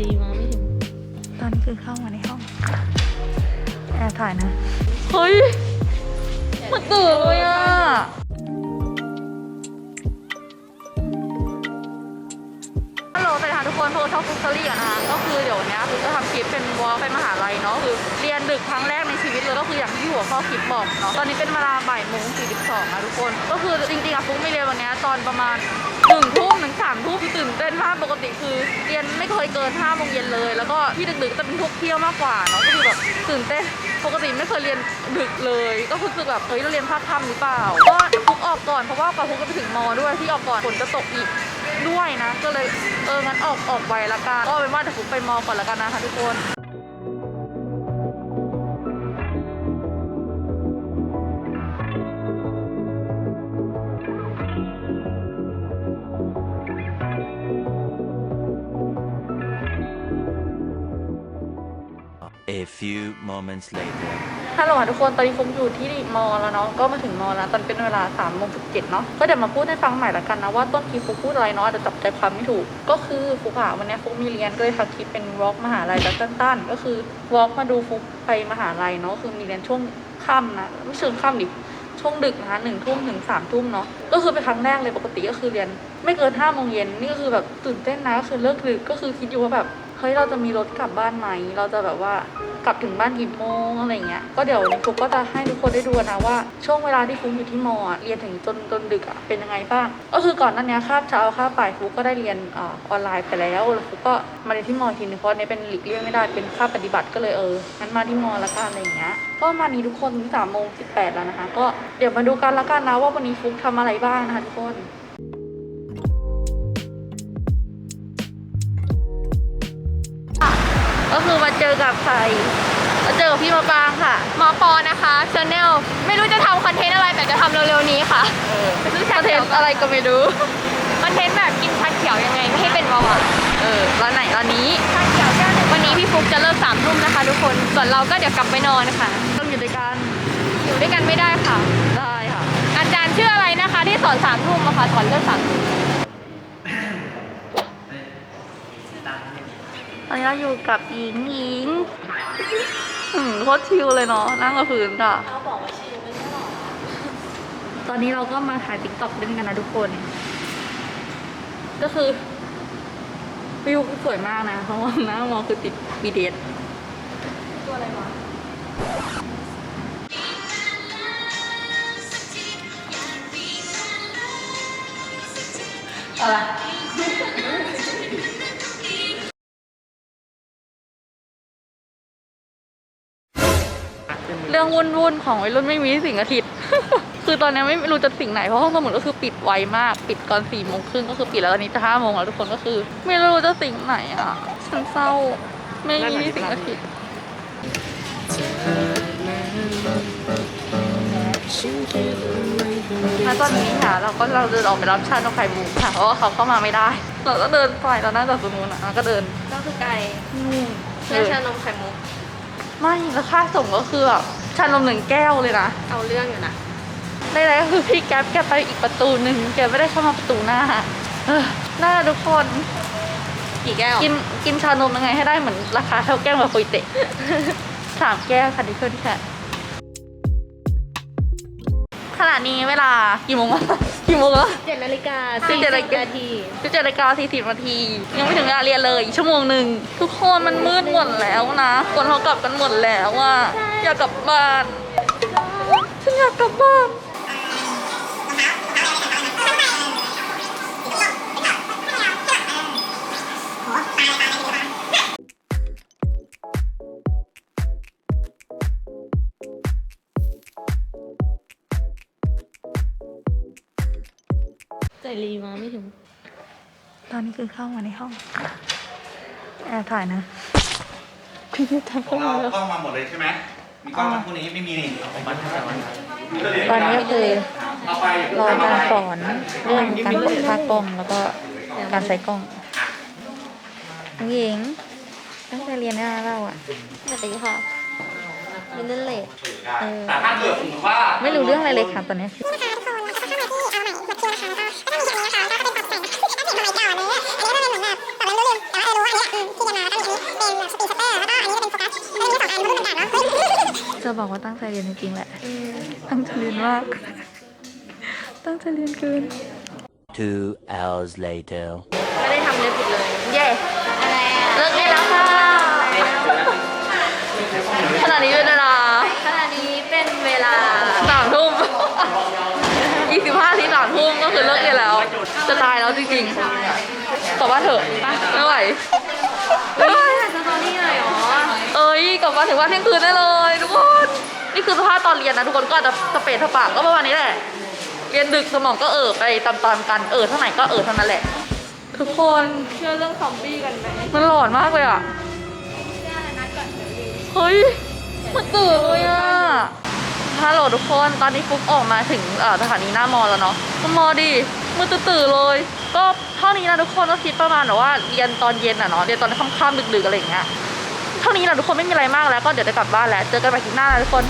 รีมาไม่เห็ตอนนี้คือเข้ามาในห้องแอร์ถ่ายนะ เฮ้ย มันตื่นเลยอะ ฮัลโหลสวัสดีค่ะทุกคนพวกเราชอบฟุตซอรี่กันนะคะ ก็คือเดี๋ยวเนี้ยคือจะทำคลิปเป็นวอล์กเป็นมหาลัยเนาะคือเรียนดึกครั้งแรกในชีวิตเลยก็คืออย่างที่หัวข้อคลิปบอกเนาะ ตอนนี้เป็นเวลาบ่ายโมงสี่สิบสองนะทุกคน ก็คือจ ริงๆอะฟุกไม่เรียนวันนี้ตอนประมาณหนึ่งทุ่มถึงสามทุ่มตื่นเต้นมากปกติคือเรียนไม่เคยเกินห้าโมงเย็นเลย แล้วก็ที่ดึกๆจะเป็นพวกเที่ยวมากกว่าเนาะก็คือแบบตื่นเต้นปกติไม่เคยเรียนดึกเลย ก็คือแบบเฮ้ยเราเรียนภาคค่ำหรือเปล่าก็ฟุกออกก่อนเพราะว่ากว่าฟุกจะไปถึงมอด้วยที่ออกก่อนฝนจะตกอีกด้วยนะ ก็เลยเอองั้นออกออกไวละกันก็เป็นว่าเดี๋ยวฟุกไปมอก่อนละกันนะคะทุกคน A few moments later. ฮัลโหลค่ะทุกคน ตอนนี้ฟุกอยู่ที่มอแล้วเนาะ ก็มาถึงมอแล้ว ตอนเป็นเวลา3ามโมงสิบเจ็ดเนาะ ก็เดี๋ยวมาพูดให้ฟังใหม่ละกันนะ ว่าต้นคลิปฟุกพูดอะไรเนาะอาจจะจับใจความไม่ถูก ก็คือฟุกอะวันนี้ฟุกมีเรียนก็เลยทำคลิปเป็นวอล์กมหาลัยแบบสั้นๆ ก็คือวอล์กมาดูฟุกไปมหาลัยเนาะ คือมีเรียนช่วงค่ำนะ ไม่เชิงค่ำดิช่วงดึกนะคะหนึ่งทุ่มถึงสามทุ่มเนาะก็คือเป็นครั้งแรกเลยปกติก็คือเรียน ไม่เกินห้าโมงเย็นนี่ก็คือแบบตื่นเต้นนะก็คือเลิกดึกก็คือคิดอยู่ว่าแบบ เฮ้ยเราจะมีรถกลับบ้านไหมเราจะแบบว่ากลับถึงบ้านกี่โมงอะไรเงี้ย ก็เดี๋ยววันนี้ฟุกก็จะให้ทุกคนได้ดูนะว่าช่วงเวลาที่ฟุกอยู่ที่มอเรียนถึงจนจนดึกอะเป็นยังไงบ้าง ก็คือก่อนหน้านี้คาบเช้าคาบบ่ายฟุกก็ได้เรียนอออนไลน์ไปแล้วแล้วฟุกก็มาเรียนที่มออีกทีนึงเพราะนี้เป็นหลีกเลี่ยงไม่ได้เป็นคาบปฏิบัติก็เลยเอองั้นมาที่มอละกันอะไรเงี้ย ก็มานี้ทุกคนสามโมงสิบแปดแล้วนะคะ ก็เดี๋ยวมาดูกันละกันนะว่าวันนี้ฟุกทำอะไรบ้างนะคะทุกคน ก็คือมาเจอกับใครมาเจอกับพี่มาปางค่ะมอปอนะคะชาแนลไม่รู้จะทำคอนเทนต์อะไรแต่จะทำเร็วๆนี้ค่ะเออซื้อคชาอนเทเขียนวต์อะไรก็ไม่รู้คอนเทนต์แบบกินชาเขียวยังไงไม่ให้เป็นเบาหวานเออร้านไหนร้านนี้ชาเขียวแก้วหนึ่งวันนี้พี่ฟุกจะเลิกสามทุ่มนะคะ ทุกคนส่วนเราก็เดี๋ยวกลับไปนอนค่ะต้องอยู่ด้วยกันอยู่ด้วยกันไม่ได้ค่ะ ได้ค่ะ อาจารย์ชื่ออะไรนะคะ ที่สอนสามทุ่มอะค่ะสอนเลิกสามทุ่ม ตอ นนี้เราอยู่กับหญิงหญิงอืมโคตรชิลเลยเนาะนั่งกับพื้นค่ะ เขาบอกว่าชิลไม่ใช่หรอตอนนี้เราก็มาถ่ายติ๊กต็อกเล่นกันนะทุกคน ก็คือวิวสวยมากนะเพราะว่าหน้ามองคือติดบีเดสตัวอะไรวะอะไร เรื่องวุ่นวุ่นๆของวัยรุ่นไม่มีสิ่งอาทิตย์ คือตอนนี้ไม่รู้จะสิ่งไหนเพราะห้องสมุดก็คือปิดไวมาก ปิดก่อนสี่โมงครึ่งก็คือปิดแล้วตอนนี้จะห้าโมงแล้วทุกคนก็คือ ไม่รู้จะสิ่งไหนอะฉันเศร้าไม่มีสิ่งอาทิตย์แล้วตอนนี้ค่ะเราก็เราเดินออกไปรับชาตินกไข่มุกค่ะเพราะว่าเขาเข้ามาไม่ได้ เราก็เดินไปเรานั่งจากตรงนู้นอะแล้วก็เดินก็คือไก่นู่นเพื่อชานมไข่มุก ไม่แล้วค่าส่งก็คือแบบชานมหนึ่งแก้วเลยนะ เอาเรื่องอยู่นะได้แล้วก็คือพี่แก๊ปแกไปอีกประตูหนึ่งแกไม่ได้เข้ามาประตูหน้าเออน่าทุกคน กี่แก้วกินกินชานมยังไงให้ได้เหมือนราคาเท่าแก้วกับคุยเตะ สามแก้วค่ะดิเพื่อนค่ะ ขณะนี้เวลากี่โมงวะ กี่โมงแล้ว เจ็ดนาฬิกาสิบเจ็ดนาฬิกานาทีสิบเจ็ดนาฬิกาสี่สิบนาที ยังไม่ถึงเวลาเรียนเลยอีกชั่วโมงหนึ่งทุกคนมันมืดหมดแล้วนะคนเขากลับกันหมดแล้วอะอยากกลับบ้านฉันอยากกลับบ้าน รีมาไม่ถึง ตอนนี้คือเข้ามาในห้อง แอบถ่ายนะพี่พี่ถ่ายขอเข้างเรามาแล้วกล้องมาหมดเลยใช่ไหมมีกล้องมาคู่นี้ไม่มีนี่เอาไปตอนนี้ก็คือเอาไปรอการสอนเรื่องการเปิดค่ากล้องแล้วก็การใช้กล้องน้องหญิงตั้งใจเรียนได้แล้วเราอะสวัสดีค่ะมินเนเลดเออแต่ถ้าเกิดสมมติว่า ไม่รู้เรื่องอะไรเลยค่ะตอนนี้เจะ บอกว่าตั้งใจเรียนจริงๆแหละ ตั้งใจเรียนมาก ตั้งใจเรียนเกิน Two hours later. ไม่ได้ทำเล็บอีกเลย เย่อะไรอะเลิกได้แล้วค่ะขณะนี้เป็นเวลาขณะนี้เป็นเวลาสามทุ่มยี่สิบห้าทีสามทุ่มก็คือเลิกเรียนแล้ว จะตายแล้วจริงๆแต่ว่าเถอะไม่ไหวเฮ้ยถ่ายสตอรี่หน่อยเหรอ เอ้ยกลับมาถึงบ้านเที่ยงคืนได้เลยทุกคน นี่คือสภาพตอนเรียนนะทุกคนก็อาจจะสเปซสปากก็ประมาณนี้แหละ เรียนดึกสมองก็เออไปตามๆกันเออเท่าไหร่ก็เออเท่านั้นแหละ ทุกคนเชื่อเรื่องซอมบี้กันไหมมันหลอนมากเลยอะเฮ้ยมันตื่นเลยอะฮัลโหลทุกคนตอนนี้ฟุกออกมาถึงสถานีหน้ามอแล้วเนาะมอดิมือตื่นเลย ก็เท่านี้นะทุกคนก็คิดประมาณแบบว่าเรียนตอนเย็นอะเนาะเรียนตอนค่ำๆดึกๆอะไรอย่างเงี้ยเท่านี้นะทุกคนไม่มีอะไรมากแล้วก็เดี๋ยวจะกลับบ้านแล้ว เจอกันใหม่คลิปหน้านะทุกคน